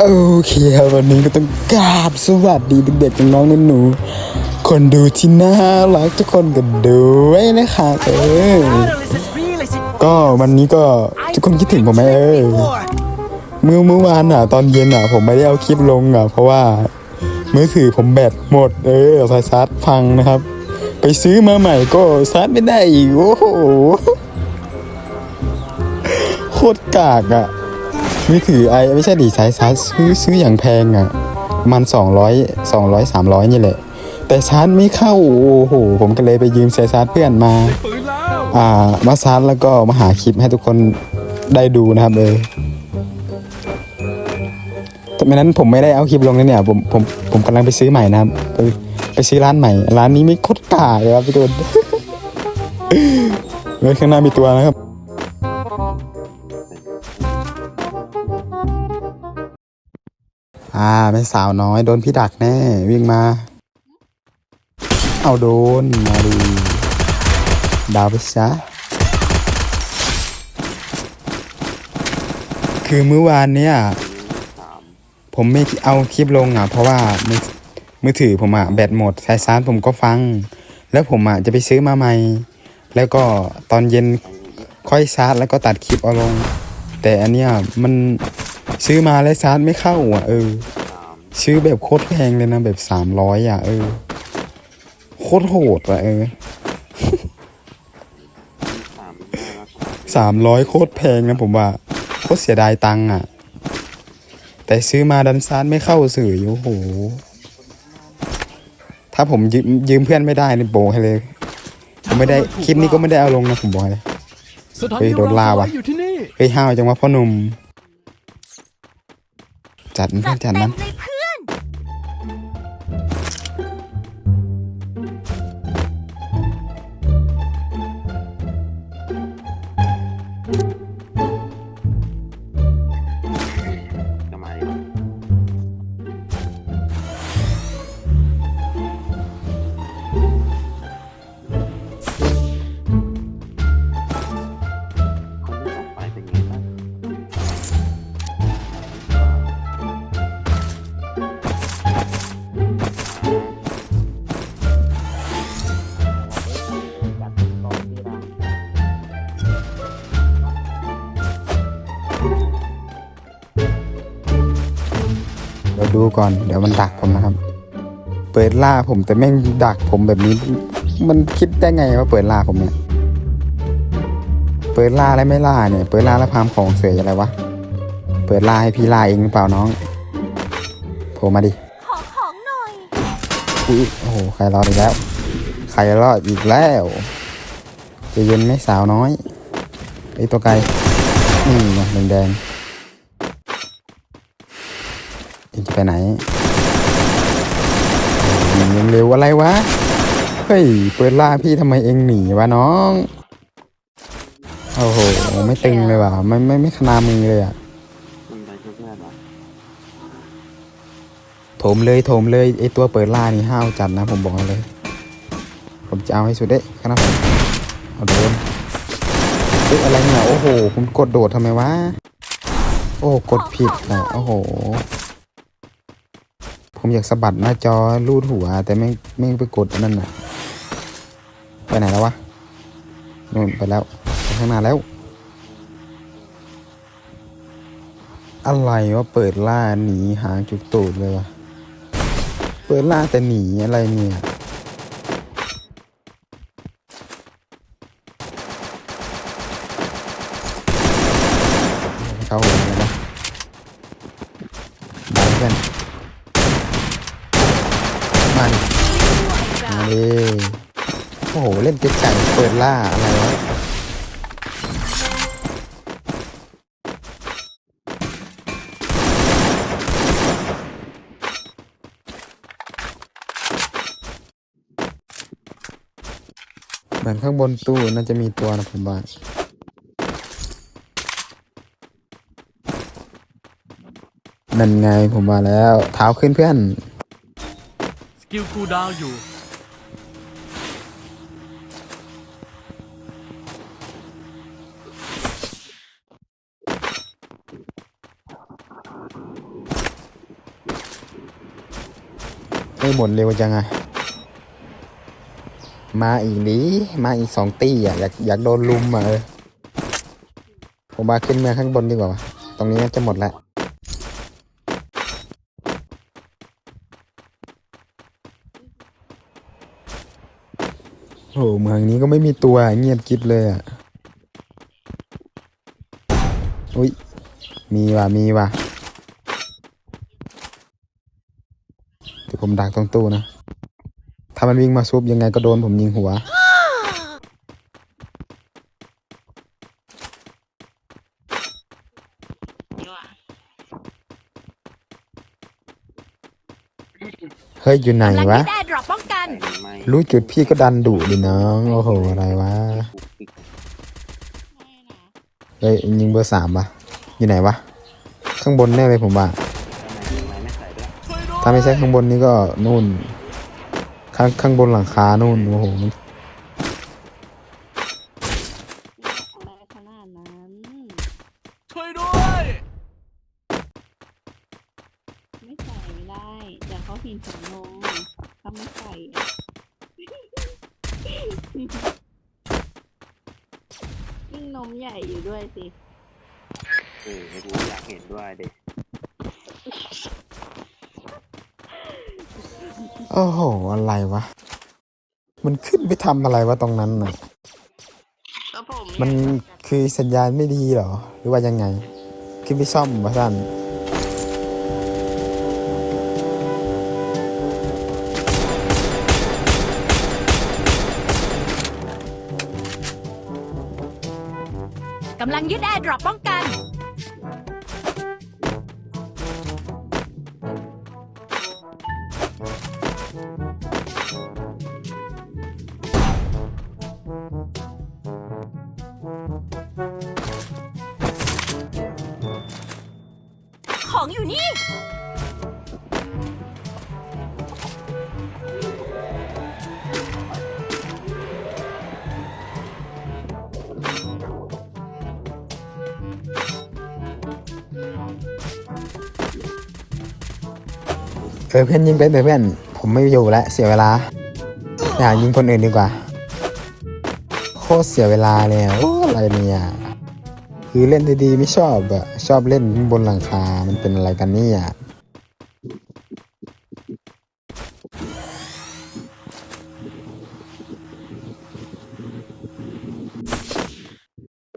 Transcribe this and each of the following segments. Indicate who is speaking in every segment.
Speaker 1: โอเคครับวันนี้ก็ต้องกราบสวัสดีเด็กๆน้องๆหนูๆคนดูที่น่ารักทุกคนกันด้วยนะคะเออก็วันนี้ก็ทุกคนคิดถึงผมไหมเออเมื่อเมื่อวานอะ ตอนเย็นอะ ผมไม่ได้เอาคลิปลงอะ เพราะว่ามือถือผมแบตหมด เออสายชาร์จพังนะครับ ไปซื้อมาใหม่ก็ชาร์จไม่ได้อีกโอ้โหโคตรกากอะ มือถือไอไม่ใช่ดีสายชาร์จซื้อซื้ออย่างแพงอะ มันสองร้อยสองร้อยสามร้อยนี่แหละ แต่ชาร์จไม่เข้า โอ้โห ผมก็เลยไปยืมสายชาร์จเพื่อนมา อ่า มาชาร์จแล้วก็มาหาคลิปให้ทุกคนได้ดูนะครับเออแต่ไม่นั้นผมไม่ได้เอาคลิปลงนะเนี่ย ผมผมผมกำลังไปซื้อใหม่นะครับ ไปไปซื้อร้านใหม่ ร้านนี้ไม่โคตรกาเลยครับพี่ตูนเฮ้ยข้างหน้ามีตัวนะครับ อ่าเป็นสาวน้อยโดนพี่ดักแน่ วิ่งมา เอาโดน มาดีดาวไปซะคือเมื่อวานเนี่ย ผมไม่เอาคลิปลงอะ เพราะว่ามือมือถือผมอะแบตหมดสายซานผมก็ฟัง แล้วผมอะจะไปซื้อมาใหม่ แล้วก็ตอนเย็นค่อยชาร์จแล้วก็ตัดคลิปเอาลง แต่อันเนี้ยมัน ซื้อมาแล้วชาร์จไม่เข้าอะเออ ซื้อแบบโคตรแพงเลยนะแบบสามร้อยอะเออ โคตรโหดว่ะเออสามร้อยโคตรแพงนะผมว่าโคตรเสียดายตังค์อะ แต่ซื้อมาดันซานไม่เข้าสื่อโอ้โห ถ้าผมยืมยืมเพื่อนไม่ได้นี่โบให้เลยผมไม่ได้คลิปนี้ก็ไม่ได้เอาลงนะผมบอกเลยเฮ้ยโดนล่าว่ะเฮ้ยห้าวจังวะพ่อหนุ่ม จัดมันเพื่อนจัดมัน
Speaker 2: เดี๋
Speaker 1: ยวดูก่อนเดี๋ยวมันดักผมนะครับ เปิดล่าผมแต่แม่งดักผมแบบนี้ มันคิดได้ไงว่าเปิดล่าผมเนี่ย เปิดล่าแล้วไม่ล่าเนี่ย เปิดล่าแล้วพามของเสียอะไรวะ เปิดล่าให้พี่ล่าเองหรือเปล่าน้องโผล่มาดิ
Speaker 2: ขอของหน่อย
Speaker 1: อุ้ยโอ้โหใครรอดอีกแล้ว ใครรอดอีกแล้วใจะเย็นไหมสาวน้อยไอตัวไกลนี่ไงแดงๆเองจะไปไหนหนีเร็วอะไรวะ เฮ้ย เปิดล่าพี่ทำไมเองหนีวะน้อง โอ้โห ไม่ตึงเลยว่ะ ไม่ไม่ไม่ขนามือเลยอะโถมเลยโถมเลยไอตัวเปิดล่านี่ห้าวจัดนะ ผมบอกเลย ผมจะเอาให้สุดเด้ครับเอาโดนเฮ้ยอะไรเนี่ย โอ้โห ผมกดโดดทำไมวะ โอ้ กดผิดอะ โอ้โห ผมอยากสะบัดหน้าจอลูดหัว แต่ไม่ไม่ไปกดนนั่นน่ะ ไปไหนแล้ววะนู่นไปแล้วไปข้างหน้าแล้ว อะไรวะเปิดล่าหนีหางจุกตูดเลยวะเปิดล่าแต่หนีอะไรเนี่ย เข้าหัวเลยนะมาเพื่อนมาดิมาดิโอ้โห เล่นเจ๊ไก่เปิดล่า อะไรวะเหมือนข้างบนตู้น่าจะมีตัวนะผมว่านั่นไงผมมาแล้ว เท้าขึ้นเพื่อน
Speaker 3: สกิลคูดาวอยู่
Speaker 1: ไม่หมดเร็วจังอะมาอีกดิมาอีกสองตี้อะอยากอยากโดนลุมอะเออผมมาขึ้นมาข้างบนดีกว่า ตรงนี้น่าจะหมดแล้วโอ้โหเมืองนี้ก็ไม่มีตัวเงียบกิบเลยอะ อุ้ยมีว่ะ มีว่ะเดี๋ยว ผมดักตรงตู้นะ ถ้ามันวิ่งมาซุบยังไงก็โดนผมยิงหัว เฮ้ย อยู่ไหน
Speaker 2: กำลัง
Speaker 1: วะ
Speaker 2: ยึดแอร์ดรอปป้องกัน
Speaker 4: แต่ไม่
Speaker 1: รู้จุดพี่ก็ดันดุดิน้อง โอ้โห อะไรวะ
Speaker 4: ปุกปิก
Speaker 1: เฮ้ยยิงเบอร์สามวะอยู่ไหนวะ ข้างบนแน่เลยผมว่า ถ้าไม่ใช่ข้างบนนี่ก็นู่น ข้างข้างบนหลังคานู่นโอ้โหมัน
Speaker 5: อะไรขนาดนั้น
Speaker 3: ช่วยด้วย
Speaker 5: ไม่ใส่ไม่ได้เดี๋ยวเขาหินผมลงถ้าไม่ใส่อะยิ่งนมใหญ่อยู่ด้วยสิ
Speaker 4: เออให้กูอยากเห็นด้วยเด็ก
Speaker 1: โอ้โห อะไรวะ มันขึ้นไปทำอะไรวะตรงนั้นน่ะ
Speaker 5: ก็ผม
Speaker 1: มันคือสัญญาณไม่ดีเหรอ หรือว่ายังไง ขึ้นไปซ่อมวะท่าน
Speaker 2: กำลังยึดแอร์ดรอปป้องกัน ของอยู่นี่
Speaker 1: เออเพื่อนยิงเป็นเถอะเพื่อน ผมไม่อยู่แล้วเสียเวลา อยากยิงคนอื่นดีกว่า โคตรเสียเวลาเลยอะโอ้อะไรเนี่ย คือเล่นดีๆไม่ชอบอะชอบเล่นบนหลังคา มันเป็นอะไรกันเนี่ย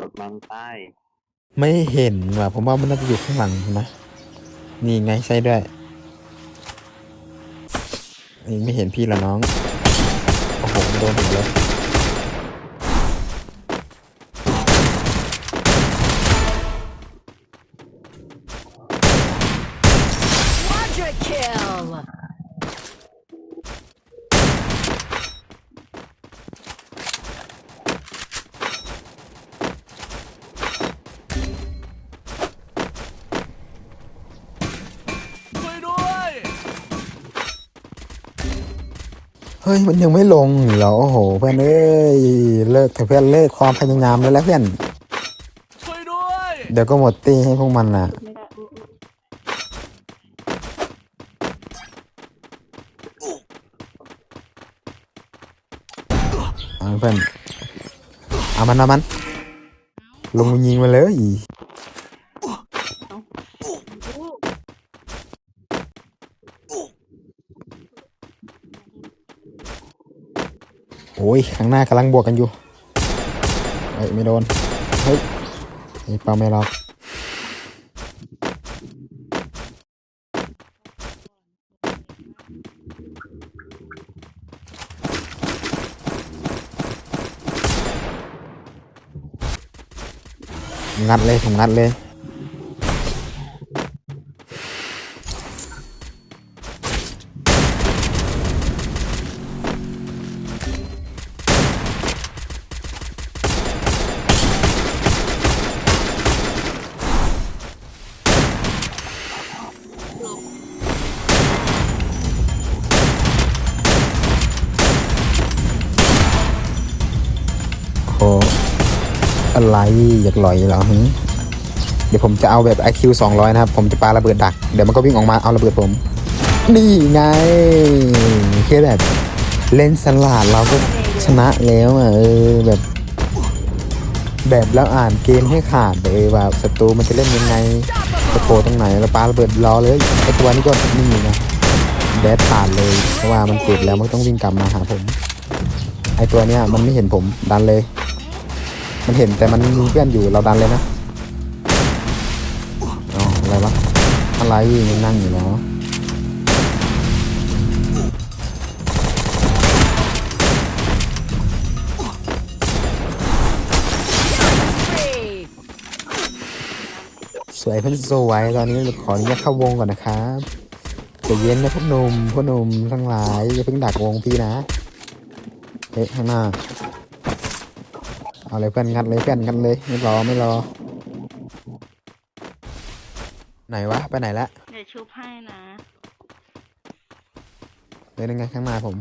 Speaker 4: รถมันใต้
Speaker 1: ไม่เห็นว่ะผมว่ามันน่าจะอยู่ข้างหลังนะ นี่ไงใช่ด้วยนี่ไม่เห็นพี่ละน้อง โอ้โหโดนผมเลย ฮ้ยมันยังไม่ลงอีกเหรอโอ้โหเพื่อนเอ้ยเลิกเถอะเพื่อนเลิกความพยายามแล้วแหละเพื่อน
Speaker 3: ช่วยด้วย
Speaker 1: เดี๋ยวก็หมดตีให้พวกมันน่ะ
Speaker 5: ไม่ได้อุ๊ย
Speaker 1: เอาเพื่อนเอามันเอามันลงมายิงมาเลย ยข้างหน้ากำลังบวกกันอยู่เฮ้ยไม่โดน เฮ้ยไอ้เปาไม่รอบงัดเลยผมงัดเลย อะไรอยากลอยเหรอเดี๋ยวผมจะเอาแบบ IQ 200 นะครับ ผมจะปาระเบิดดัก เดี๋ยวมันก็วิ่งออกมาเอาระเบิดผม นี่ไงแค่แบบเล่นสลัดเราก็ชนะแล้วอะเออแบบ แบบแล้วอ่านเกมให้ขาดเลยว่าศัตรูมันจะเล่นยังไงจะโผล่ตรงไหนแล้วปาระเบิดรอเลยไอตัวนี้ก็นี่นะแดดผ่านเลยเพราะว่ามันเก็บแล้วมันต้องวิ่งกลับมาหาผม ไอตัวเนี้ยมันไม่เห็นผมดันเลย มันเห็นแต่มันมีเพื่อนอยู่เราดันเลยนะอ๋ออะไรวะอะไรยังนั่งอยู่เนาะสวยเพื่อนสวยตอนนี้ขออนุญาตเข้าวงก่อนนะครับจะเย็นนะพวกหนุ่มพวกหนุ่มทั้งหลายอย่าเพิ่งดักวงพี่นะเฮ้ยข้างหน้า เอาเลยเพื่อนงัดเลยเพื่อนงัดเลยไม่รอไม่รอ ไหนวะ ไปไหนละ
Speaker 5: เดี๋ยวชุบให้นะ
Speaker 1: เลยยังไงข้างหน้าผม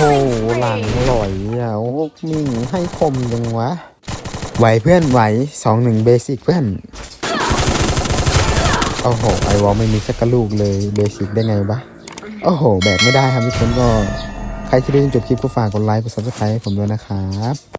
Speaker 1: โอ้หหลังลอยอะโอ้มิงให้คมยังวะ ไหวเพื่อนไหวสองหนึ่งเบสิกเพื่อน โอ้โห ไอวอลไม่มีสักลูกเลยเบสิกได้ไงวะ โอ้โห แบบไม่ได้ครับทุกคนก็ ใครที่ได้จนจบคลิปก็ฝากกดไลค์กดซับสไครต์ให้ผมด้วยนะครับ